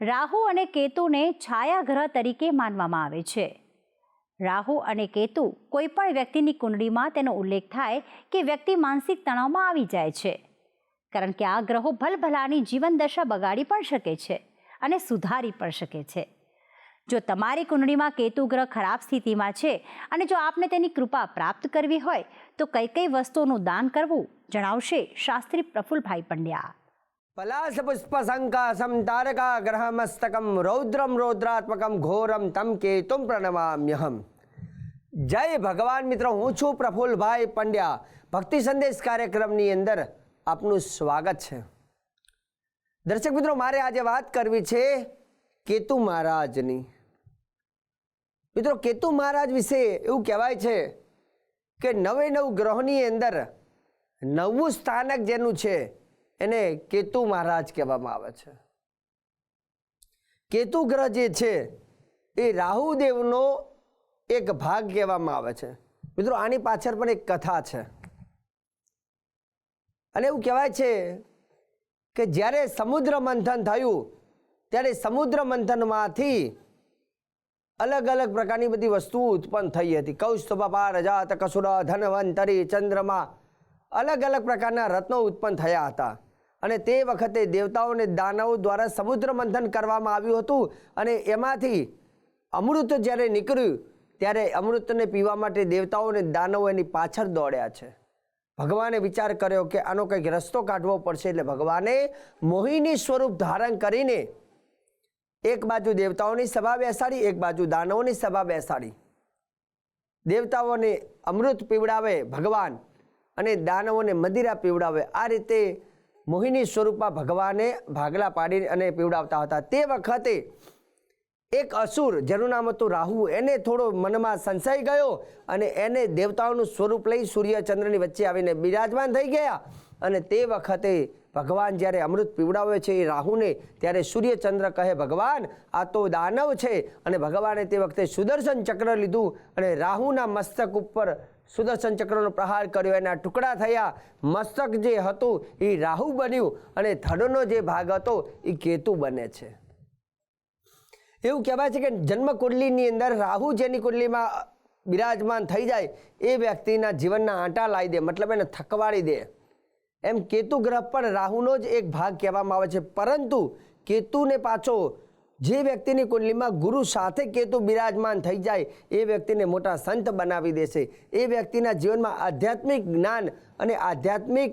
રાહુ અને કેતુને છાયા ગ્રહ તરીકે માનવામાં આવે છે. રાહુ અને કેતુ કોઈ પણ વ્યક્તિની કુંડળીમાં તેનો ઉલ્લેખ થાય કે વ્યક્તિ માનસિક તણાવમાં આવી જાય છે. કારણ કે આ ગ્રહો ભલભલાની જીવનદશા બગાડી પણ શકે છે અને સુધારી પણ શકે છે. જો તમારી કુંડળીમાં કેતુ ગ્રહ ખરાબ સ્થિતિમાં છે અને જો આપને તેની કૃપા પ્રાપ્ત કરવી હોય, તો કઈ કઈ વસ્તુઓનું દાન કરવું જણાવશે શાસ્ત્રી પ્રફુલભાઈ પંડ્યા. પલાશપુષ્પસંકાસમ તારકાગ્રહમસ્તકમ રૌદ્રમ રૌદ્રાત્મકમ ઘોરમ તમ કેતુમ પ્રણમામ્યહમ જય ભગવાન મિત્રો હું છું પ્રફુલભાઈ પંડ્યા. ભક્તિ સંદેશ કાર્યક્રમની અંદર આપનું સ્વાગત છે. દર્શક મિત્રો, મારે આજે વાત કરવી છે કેતુ મહારાજની. મિત્રો, કેતુ મહારાજ વિશે એવું કહેવાય છે કે નવે નવ ગ્રહોની અંદર નવું સ્થાનક જેનું છે એને કેતુ મહારાજ કહેવામાં આવે છે. કેતુ ગ્રહ જે છે, એ રાહુદેવનો એક ભાગ કહેવામાં આવે છે. મિત્રો, આની પાછળ પણ એક કથા છે. અને એવું કહેવાય છે કે જ્યારે સમુદ્ર મંથન થયું, ત્યારે સમુદ્ર મંથનમાંથી અલગ અલગ પ્રકારની બધી વસ્તુઓ ઉત્પન્ન થઈ હતી. કૌસ્તુભ રજાત, કસુર, ધનવંતરી, ચંદ્રમા, અલગ અલગ પ્રકારના રત્નો ઉત્પન્ન થયા હતા. અને તે વખતે દેવતાઓને દાનવો દ્વારા સમુદ્ર મંથન કરવામાં આવ્યું હતું. અને એમાંથી અમૃત જ્યારે નીકળ્યું, ત્યારે અમૃતને પીવા માટે દેવતાઓ અને દાનવો એની પાછળ દોડ્યા છે. ભગવાને વિચાર કર્યો કે આનો કંઈક રસ્તો કાઢવો પડશે એટલે ભગવાને મોહિની સ્વરૂપ ધારણ કરીને એક બાજુ દેવતાઓની સભા બેસાડી, એક બાજુ દાનવોની સભા બેસાડી. દેવતાઓને અમૃત પીવડાવે ભગવાન અને દાનવોને મદિરા પીવડાવે. આ રીતે મોહિની સ્વરૂપમાં ભગવાને ભાગલા પાડી અને પીવડાવતા હતા. તે વખતે એક અસુર, જેનું નામ હતું રાહુ, એને થોડો મનમાં સંશય ગયો અને એને દેવતાઓનું સ્વરૂપ લઈ સૂર્ય ચંદ્રની વચ્ચે આવીને બિરાજમાન થઈ ગયા. અને તે વખતે ભગવાન જ્યારે અમૃત પીવડાવે છે એ રાહુને, ત્યારે સૂર્યચંદ્ર કહે, ભગવાન, આ તો દાનવ છે. અને ભગવાને તે વખતે સુદર્શન ચક્ર લીધું અને રાહુના મસ્તક ઉપર સુદર્શન ચક્રનો પ્રહાર કર્યો. એના ટુકડા થયા. મસ્તક જે હતું એ રાહુ બન્યું અને ધડનો જે ભાગ હતો એ કેતુ બને છે. એવું કહેવાય છે કે જન્મ કુંડલીની અંદર રાહુ જેની કુંડલીમાં બિરાજમાન થઈ જાય, એ વ્યક્તિના જીવનના આંટા લાવી દે, મતલબ એને થકવાડી દે. એમ કેતુ ગ્રહ પણ રાહુનો જ એક ભાગ કહેવામાં આવે છે. પરંતુ કેતુને પાછો જે વ્યક્તિની કુંડલીમાં ગુરુ સાથે કેતુ બિરાજમાન થઈ જાય, એ વ્યક્તિને મોટા સંત બનાવી દેશે. એ વ્યક્તિના જીવનમાં આધ્યાત્મિક જ્ઞાન અને આધ્યાત્મિક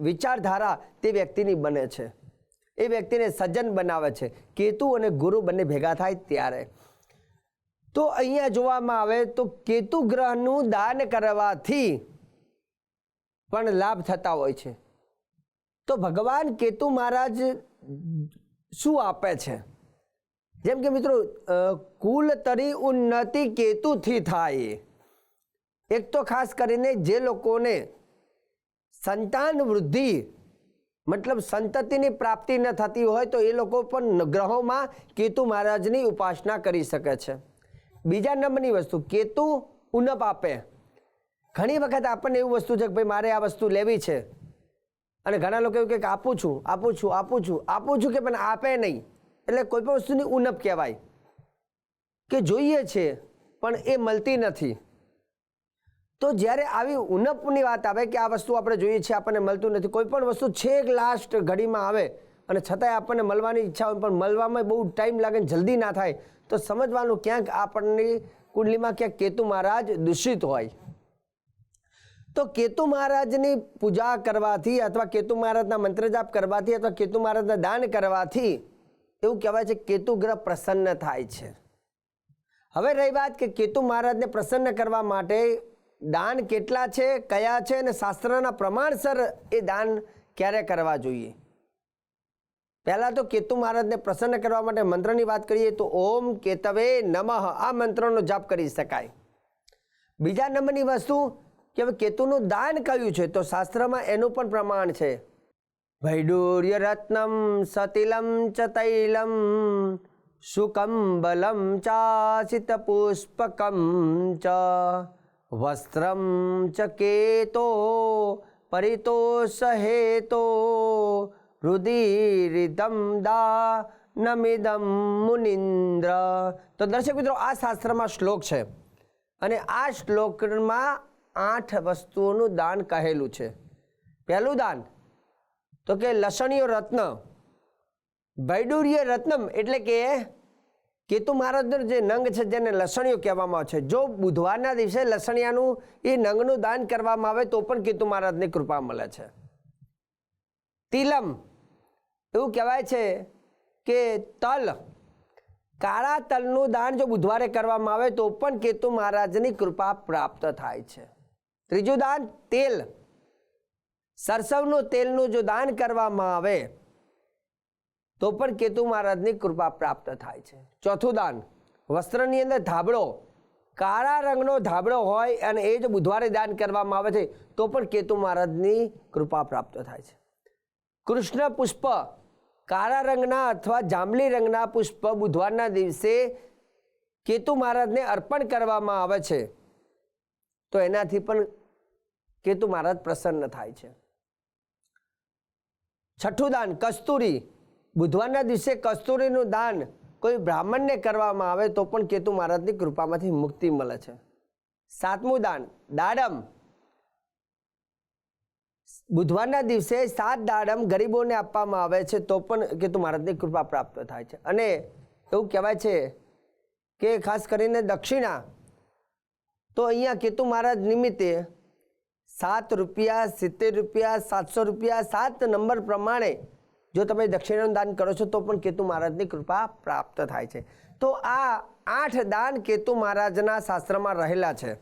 વિચારધારા તે વ્યક્તિની બને છે. એ વ્યક્તિને સજ્જન બનાવે છે. કેતુ અને ગુરુ બંને ભેગા થાય ત્યારે. તો અહીંયા જોવામાં આવે તો કેતુ ગ્રહનું દાન કરવાથી પણ લાભ થતા હોય છે. તો ભગવાન કેતુ મહારાજ શું આપે છે? જેમ કે મિત્રો કુલ તરી ઉન્નતિ કેતુથી થાય? એક તો ખાસ કરીને જે લોકોને સંતાન વૃદ્ધિ, મતલબ સંતતિની પ્રાપ્તિ ન થતી હોય તો એ લોકો પણ ગ્રહોમાં કેતુ મહારાજની ઉપાસના કરી શકે છે. બીજા નંબરની વસ્તુ, કેતુ ઉનપ આપે. ઘણી વખત આપણને એવું વસ્તુ છે કે ભાઈ મારે આ વસ્તુ લેવી છે. અને ઘણા લોકો એવું કંઈક આપું છું આપું છું આપું છું આપું છું કે પણ આપે નહીં. એટલે કોઈ પણ વસ્તુની ઉનપ કહેવાય, કે જોઈએ છે, પણ એ મળતી નથી. તો જ્યારે આવી ઉનપની વાત આવે કે આ વસ્તુ આપણે જોઈએ છીએ, આપણને મળતું નથી, કોઈ પણ વસ્તુ છેક લાસ્ટ ઘડીમાં આવે અને છતાંય આપણને મળવાની ઈચ્છા હોય, પણ મળવામાં બહુ ટાઈમ લાગે જલ્દી ના થાય, તો સમજવાનું ક્યાંક આપણની કુંડલીમાં ક્યાંક કેતુ મહારાજ દૂષિત હોય. તો કેતુ મહારાજની પૂજા કરવાથી અથવા કેતુ મહારાજના મંત્ર જાપ કરવાથી અથવા કેતુ મહારાજના દાન કરવાથી એવું કહેવાય છે કેતુ ગ્રહ પ્રસન્ન થાય છે. હવે રહી વાત કે કેતુ મહારાજને પ્રસન્ન કરવા માટે દાન કેટલા છે, કયા છે અને શાસ્ત્રના પ્રમાણસર એ દાન ક્યારે કરવા જોઈએ? પહેલાં તો કેતુ મહારાજને પ્રસન્ન કરવા માટે મંત્રની વાત કરીએ તો ઓમ કેતવે નમઃ આ મંત્રનો જાપ કરી શકાય. બીજા નંબરની વસ્તુ કે હવે કેતુનું દાન કયું છે તો શાસ્ત્રમાં એનું પણ પ્રમાણ છે. વૈડૂર્ય सतिलं च तैलं તૈલમ चासितपुष्पकं च, वस्त्रं ચ વસ્ત્રમ परितोषहेतो રુધિરિદમ દા નમિદમ મુનિન્દ્ર તો દર્શક મિત્રો આ શાસ્ત્રમાં શ્લોક છે અને આ શ્લોકમાં આઠ વસ્તુઓનું દાન કહેલું છે. પહેલું દાન તો કે લસણીય રત્ન. વૈડુર્ય રત્નમ એટલે કે કેતુ મહારાજનો જે નંગ છે જેને લસણીયો કહેવામાં આવે છે. જો બુધવારના દિવસે લસણિયાનું એ નંગનું દાન કરવામાં આવે તો પણ કેતુ મહારાજની કૃપા મળે છે. તિલમ. એવું કહેવાય છે કે તલ. કાળા તલનું દાન જો બુધવારે કરવામાં આવે તો પણ કેતુ મહારાજની કૃપા પ્રાપ્ત થાય છે. ત્રીજું દાન તેલ. સરસવનું તેલનું જો દાન કરવામાં આવે, તો પણ કેતુ મહારાજની કૃપા પ્રાપ્ત થાય છે. ચોથું દાન, વસ્ત્રની અંદર ધાબળો, કાળા રંગનો ધાબળો હોય અને એ જો બુધવારે દાન કરવામાં આવે છે, તો પણ કેતુ મહારાજની કૃપા પ્રાપ્ત થાય છે. કૃષ્ણ પુષ્પ, કાળા રંગના અથવા જાંબલી રંગના પુષ્પ બુધવારના દિવસે કેતુ મહારાજને અર્પણ કરવામાં આવે છે, તો એનાથી પણ કેતુ મહારાજ પ્રસન્ન થાય છે. છઠ્ઠું દાન, કસ્તુરી. બુધવારના દિવસે કસ્તુરીનું દાન કોઈ બ્રાહ્મણને કરવામાં આવે તો પણ કેતુ મહારાજની કૃપામાંથી મુક્તિ મળે છે. સાતમું દાન, દાડમ. બુધવારના દિવસે સાત દાડમ ગરીબોને આપવામાં આવે છે તો પણ કેતુ મહારાજની કૃપા પ્રાપ્ત થાય છે. અને એવું કહેવાય છે કે ખાસ કરીને દક્ષિણા. તો અહીંયા કેતુ મહારાજ નિમિત્તે સાત રૂપિયા, સિત્તેર રૂપિયા, સાતસો રૂપિયા, સાત નંબર પ્રમાણે જો તમે દક્ષિણાનું દાન કરો છો, તો પણ કેતુ મહારાજની કૃપા પ્રાપ્ત થાય છે. તો આ આઠ દાન કેતુ મહારાજના શાસ્ત્રમાં રહેલા છે.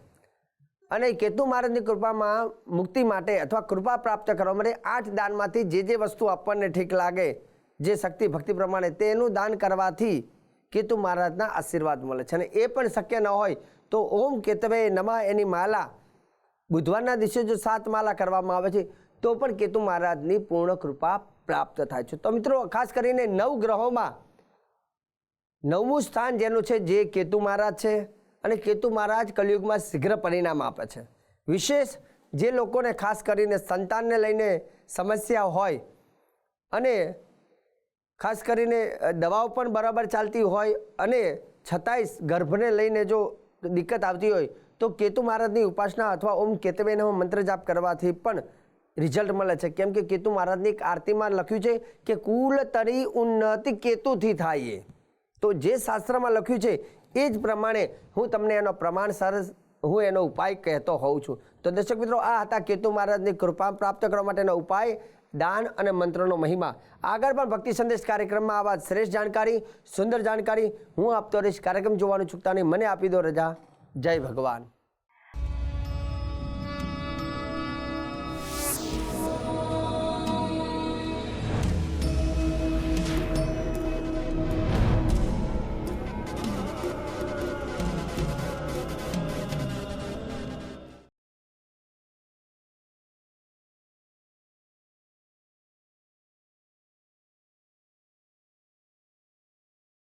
અને કેતુ મહારાજની કૃપામાં મુક્તિ માટે અથવા કૃપા પ્રાપ્ત કરવા માટે આઠ દાનમાંથી જે જે વસ્તુ આપણને ઠીક લાગે, જે શક્તિ, ભક્તિ પ્રમાણે તેનું દાન કરવાથી કેતુ મહારાજના આશીર્વાદ મળે છે. અને એ પણ શક્ય ન હોય તો ઓમ કેતવે નમા એની માલા બુધવારના દિવસે જો સાત માલા કરવામાં આવે છે, તો પણ કેતુ મહારાજની પૂર્ણ કૃપા પ્રાપ્ત થાય છે. તો મિત્રો, ખાસ કરીને નવ ગ્રહોમાં નવમું સ્થાન જેનું છે, જે કેતુ મહારાજ છે અને કેતુ મહારાજ કલયુગમાં શીઘ્ર પરિણામ આપે છે. વિશેષ જે લોકોને ખાસ કરીને સંતાનને લઈને સમસ્યા હોય અને ખાસ કરીને દવાઓ પણ બરાબર ચાલતી હોય અને છતાંય ગર્ભને લઈને જો દિક્કત આવતી હોય તો કેતુ મહારાજની ઉપાસના અથવા ઓમ કેતવે મંત્ર જાપ કરવાથી પણ રિઝલ્ટ મળે છે. કેમ કે કેતુ મહારાજની એક આરતીમાં લખ્યું છે કે કુલ તરી ઉન્નતિ કેતુથી થાય. તો જે શાસ્ત્રમાં લખ્યું છે એ જ પ્રમાણે હું તમને એનો પ્રમાણ સરસ હું એનો ઉપાય કહેતો હોઉં છું. તો દર્શક મિત્રો, આ હતા કેતુ મહારાજની કૃપા પ્રાપ્ત કરવા માટેનો ઉપાય, દાન અને મંત્રનો મહિમા. આગળ પણ ભક્તિ સંદેશ કાર્યક્રમમાં આવા શ્રેષ્ઠ જાણકારી, સુંદર જાણકારી હું આપતો રહીશ. કાર્યક્રમ જોવાનું ચૂકતા નહીં. મને આપી દો રજા. જય ભગવાન.